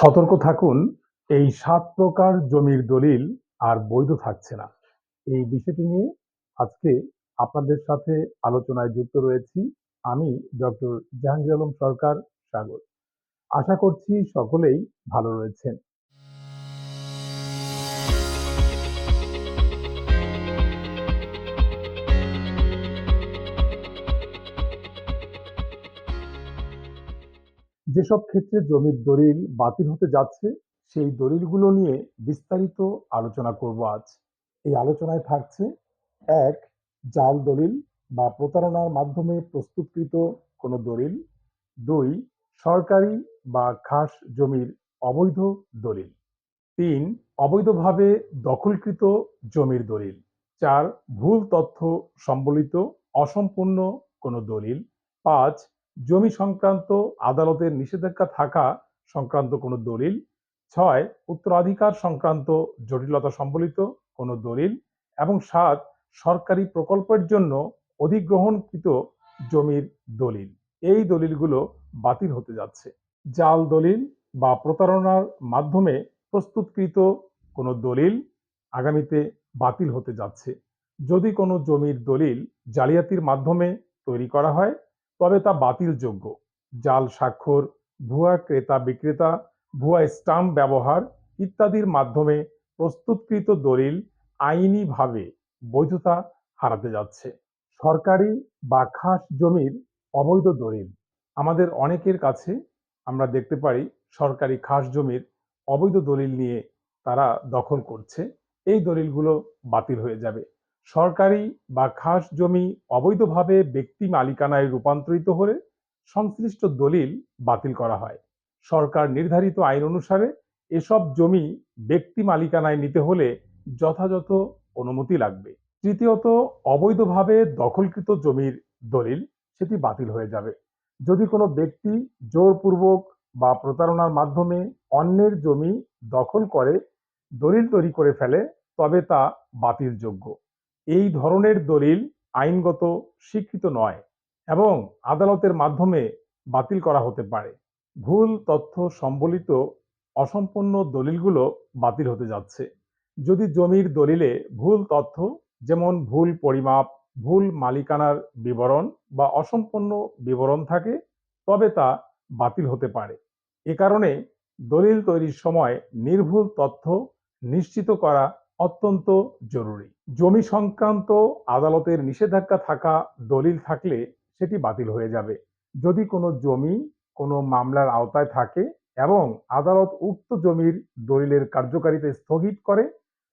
সতর্ক থাকুন, এই সাত প্রকার জমির দলিল আর বৈধ থাকছে না। এই বিষয়টি নিয়ে আজকে আপনাদের সাথে আলোচনায় যুক্ত রয়েছি আমি ডক্টর জাহাঙ্গীর আলম সরকার সাগর। আশা করছি সকলেই ভালো রয়েছেন। যেসব ক্ষেত্রে জমির দলিল বাতিল হতে যাচ্ছে, সেই দলিলগুলো নিয়ে বিস্তারিত আলোচনা করব আজ। এই আলোচনায় থাকছে, এক, জাল দলিল বা প্রতারণার মাধ্যমে প্রস্তুতকৃত কোনো দলিল। দুই, সরকারি বা খাস জমির অবৈধ দলিল। তিন, অবৈধভাবে দখলকৃত জমির দলিল। চার, ভুল তথ্য সম্বলিত অসম্পূর্ণ কোনো দলিল। পাঁচ জমি সংক্রান্ত আদালতের নিষেধাজ্ঞা থাকা সংক্রান্ত কোনো দলিল। ছয়, উত্তরাধিকার সংক্রান্ত জটিলতা সম্বলিত কোনো দলিল। এবং সাত, সরকারি প্রকল্পের জন্য অধিগ্রহণকৃত জমির দলিল। এই দলিলগুলো বাতিল হতে যাচ্ছে। জাল দলিল বা প্রতারণার মাধ্যমে প্রস্তুতকৃত কোনো দলিল আগামীতে বাতিল হতে যাচ্ছে। যদি কোনো জমির দলিল জালিয়াতির মাধ্যমে তৈরি করা হয় তবে তা বাতিলযোগ্য। জাল স্বাক্ষর, ভুয়া ক্রেতা বিক্রেতা, ভুয়া স্টাম্প ব্যবহার ইত্যাদির মাধ্যমে প্রস্তুতকৃত দলিল আইনিভাবে বৈধতা হারাতে যাচ্ছে। সরকারি বা খাস জমির অবৈধ দলিল। আমাদের অনেকের কাছে আমরা দেখতে পারি সরকারি খাস জমির অবৈধ দলিল নিয়ে তারা দখল করছে। এই দলিলগুলো বাতিল হয়ে যাবে। সরকারি বা খাস জমি অবৈধভাবে ব্যক্তি মালিকানায় রূপান্তরিত হলে সংশ্লিষ্ট দলিল বাতিল করা হয়। সরকার নির্ধারিত আইন অনুসারে এসব জমি ব্যক্তি মালিকানায় নিতে হলে যথাযথ অনুমতি লাগবে। তৃতীয়ত, অবৈধভাবে দখলকৃত জমির দলিল সেটি বাতিল হয়ে যাবে। যদি কোনো ব্যক্তি জোরপূর্বক বা প্রতারণার মাধ্যমে অন্যের জমি দখল করে, দলিল তৈরি করে ফেলে, তবে তা বাতিলযোগ্য। এই ধরনের দলিল আইনগত স্বীকৃত নয় এবং আদালতের মাধ্যমে বাতিল করা হতে পারে। ভুল তথ্য সম্বলিত অসম্পূর্ণ দলিলগুলো বাতিল হতে যাচ্ছে। যদি জমির দলিলে ভুল তথ্য, যেমন ভুল পরিমাপ, ভুল মালিকানার বিবরণ বা অসম্পূর্ণ বিবরণ থাকে, তবে তা বাতিল হতে পারে। এ কারণে দলিল তৈরির সময় নির্ভুল তথ্য নিশ্চিত করা অত্যন্ত জরুরি। জমি সংক্রান্ত আদালতের নিষেধাজ্ঞা থাকা দলিল থাকলে সেটি বাতিল হয়ে যাবে। যদি কোনো জমি কোনো মামলার আওতায় থাকে এবং আদালত উক্ত জমির দলিলের কার্যকারিতা স্থগিত করে,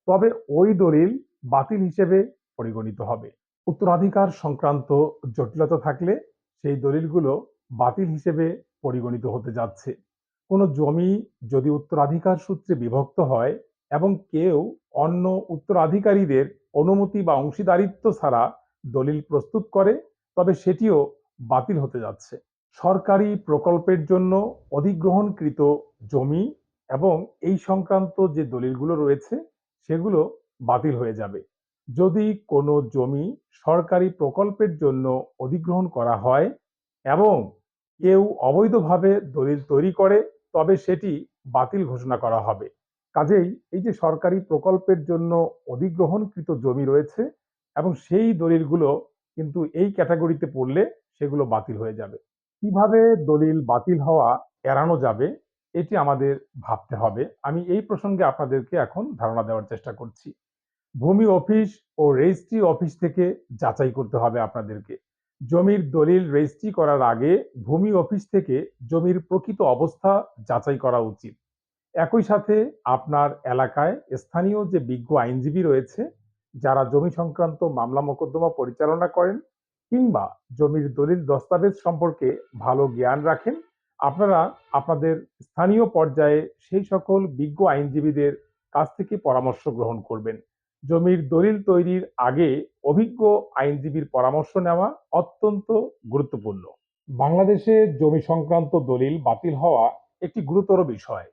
তবে ওই দলিল বাতিল হিসেবে পরিগণিত হবে। উত্তরাধিকার সংক্রান্ত জটিলতা থাকলে সেই দলিলগুলো বাতিল হিসেবে পরিগণিত হতে যাচ্ছে। কোনো জমি যদি উত্তরাধিকার সূত্রে বিভক্ত হয় এবং কেউ অন্য উত্তরাধিকারীদের অনুমতি বা অংশীদারিত্ব ছাড়া দলিল প্রস্তুত করে, তবে সেটিও বাতিল হতে যাচ্ছে। সরকারি প্রকল্পের জন্য অধিগ্রহণকৃত জমি এবং এই সংক্রান্ত যে দলিলগুলো রয়েছে, সেগুলো বাতিল হয়ে যাবে। যদি কোনো জমি সরকারি প্রকল্পের জন্য অধিগ্রহণ করা হয় এবং কেউ অবৈধভাবে দলিল তৈরি করে, তবে সেটি বাতিল ঘোষণা করা হবে। কাজেই এই যে সরকারি প্রকল্পের জন্য অধিগ্রহণকৃত জমি রয়েছে এবং সেই দলিলগুলো কিন্তু এই ক্যাটাগরিতে পড়লে সেগুলো বাতিল হয়ে যাবে। কীভাবে দলিল বাতিল হওয়া এড়ানো যাবে এটি আমাদের ভাবতে হবে। আমি এই প্রসঙ্গে আপনাদেরকে এখন ধারণা দেওয়ার চেষ্টা করছি। ভূমি অফিস ও রেজিস্ট্রি অফিস থেকে যাচাই করতে হবে আপনাদেরকে। জমির দলিল রেজিস্ট্রি করার আগে ভূমি অফিস থেকে জমির প্রকৃত অবস্থা যাচাই করা উচিত। একই সাথে আপনার এলাকায় স্থানীয় যে বিজ্ঞ আইনজীবী রয়েছে, যারা জমি সংক্রান্ত মামলা মোকদ্দমা পরিচালনা করেন কিংবা জমির দলিল দস্তাবেজ সম্পর্কে ভালো জ্ঞান রাখেন, আপনারা আপনাদের স্থানীয় পর্যায়ে সেই সকল বিজ্ঞ আইনজীবীদের কাছ থেকে পরামর্শ গ্রহণ করবেন। জমির দলিল তৈরির আগে অভিজ্ঞ আইনজীবীর পরামর্শ নেওয়া অত্যন্ত গুরুত্বপূর্ণ। বাংলাদেশে জমি সংক্রান্ত দলিল বাতিল হওয়া একটি গুরুতর বিষয়।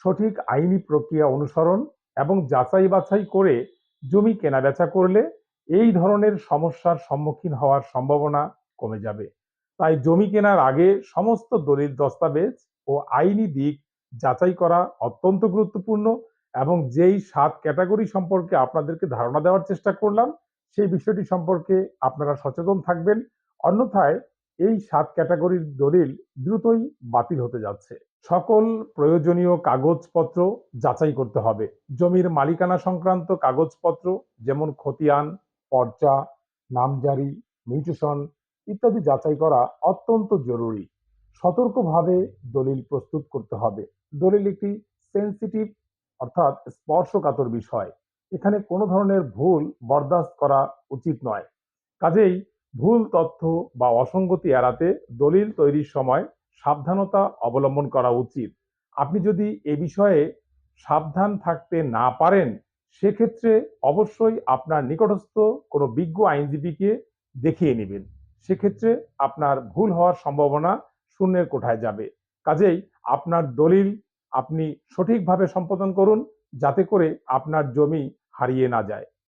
সঠিক আইনি প্রক্রিয়া অনুসরণ এবং যাচাই বাছাই করে জমি কেনাবেচা করলে এই ধরনের সমস্যার সম্মুখীন হওয়ার সম্ভাবনা কমে যাবে। তাই জমি কেনার আগে সমস্ত দলিল দস্তাবেজ ও আইনি দিক যাচাই করা অত্যন্ত গুরুত্বপূর্ণ এবং যেই সাত ক্যাটাগরি সম্পর্কে আপনাদেরকে ধারণা দেওয়ার চেষ্টা করলাম, সেই বিষয়টি সম্পর্কে আপনারা সচেতন থাকবেন। অন্যথায় এই সাত ক্যাটাগরির দলিল দ্রুতই বাতিল হতে যাচ্ছে। সকল প্রয়োজনীয় কাগজপত্র যাচাই করতে হবে। জমির মালিকানা সংক্রান্ত কাগজপত্র যেমন খতিয়ান, পর্চা, নামজারি, মিউটেশন ইত্যাদি যাচাই করা অত্যন্ত জরুরি। সতর্কভাবে দলিল প্রস্তুত করতে হবে। দলিল একটি সেন্সিটিভ অর্থাৎ স্পর্শকাতর বিষয়। এখানে কোনো ধরনের ভুল বরদাস্ত করা উচিত নয়। কাজেই ভুল তথ্য বা অসঙ্গতি এড়াতে দলিল তৈরির সময় সাবধানতা অবলম্বন করা উচিত। আপনি যদি এ বিষয়ে সাবধান থাকতে না পারেন, সেক্ষেত্রে অবশ্যই আপনার নিকটস্থ কোনো বিজ্ঞ আইনজীবীকে দেখিয়ে নেবেন। সেক্ষেত্রে আপনার ভুল হওয়ার সম্ভাবনা শূন্যের কোঠায় যাবে। কাজেই আপনার দলিল আপনি সঠিকভাবে সম্পাদন করুন, যাতে করে আপনার জমি হারিয়ে না যায়।